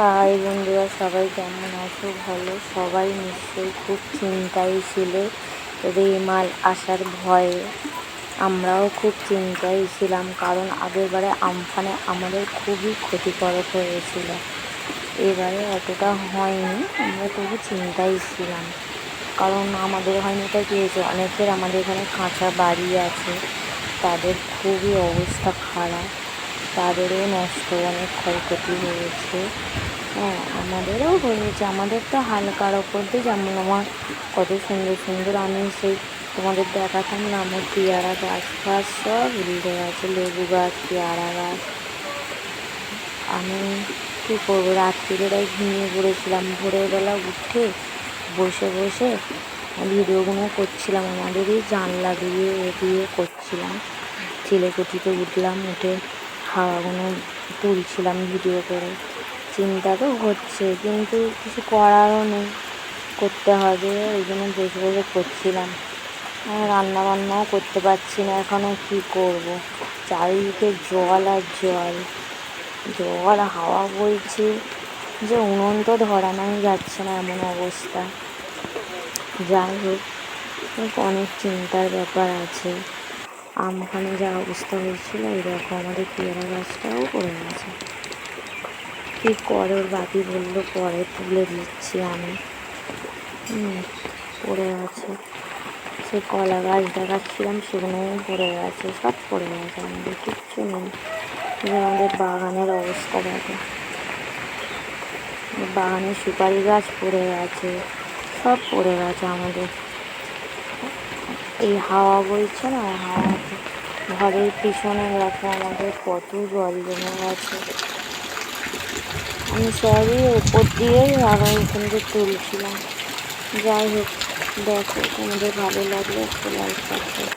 High বন্ধুরা, সবাই কেমন আছো? ভালো? সবাই নিশ্চয়ই খুব চিন্তায় ছিল। রেমাল আসার ভয়ে আমরাও খুব চিন্তায় ছিলাম, কারণ আগেরবারে আমফানে আমাদের খুবই ক্ষতিকারক হয়েছিল। এবারে অতটা হয়নি, আমরা তবু চিন্তায় ছিলাম। কারণ আমাদের হয়নি তো কী হয়েছে? অনেকের আমাদের এখানে কাঁচা বাড়ি আছে, তাদের খুবই অবস্থা খারাপ। তাদেরও নষ্ট, অনেক ক্ষয়ক্ষতি হয়েছে। হ্যাঁ আমাদেরও হয়েছে। আমাদের তো হালকার ওপর দিয়ে যেমন আমার কত সুন্দর সুন্দর আমি সেই তোমাদের দেখাতাম না আমার পেয়ারা গাছ ফাছ সব উল্টে গেছে, লেবু গাছ, পেয়ারা গাছ। আমি কী করব? রাত্রিবেলায় ঘুমিয়ে পড়েছিলাম। ভোরবেলা উঠে বসে বসে ভিডিওগুলো করছিলাম। আমাদেরই জানলা দিয়ে এ দিয়ে করছিলাম। চিলেকুঠিতে উঠলাম, উঠে হাওয়াগুলো তুলছিলাম ভিডিও করে। চিন্তা তো হচ্ছে, কিন্তু কিছু করারও নেই, করতে হবে ওই জন্য বসে বসে করছিলাম। রান্না বান্নাও করতে পারছি না এখনও কী করব? চারিদিকে জল আর জল। জল, হাওয়া বইছে, যে উনুন তো ধরানোই যাচ্ছে না এমন অবস্থা। যাই হোক, অনেক চিন্তার ব্যাপার আছে। আমখানে যা অবস্থা হয়েছিল এরকম আমাদের পেয়ারা গাছটাও পড়ে গেছে। কী করে ওর বাপি বলল, পরে তুলে দিচ্ছি আমি। পড়ে আছে সে কলা গাছ দেখাচ্ছিলাম সেগুলোও পড়ে গেছে, সব পড়ে গেছে আমাদের, কিচ্ছু নেই। আমাদের বাগানের অবস্থা দেখো। বাগানে সুপারি গাছ পড়ে গেছে, সব পড়ে গেছে আমাদের। এই হাওয়া বইছে না হাওয়া ঘরের পিছনে দেখো আমাদের কত জল জমে গেছে। আমি সবই ওপর দিয়েই আবার এখানে তুলছিলাম। যাই হোক, দেখো তোমাদের ভালো লাগল একটু লাইক সাবস্ক্রাইব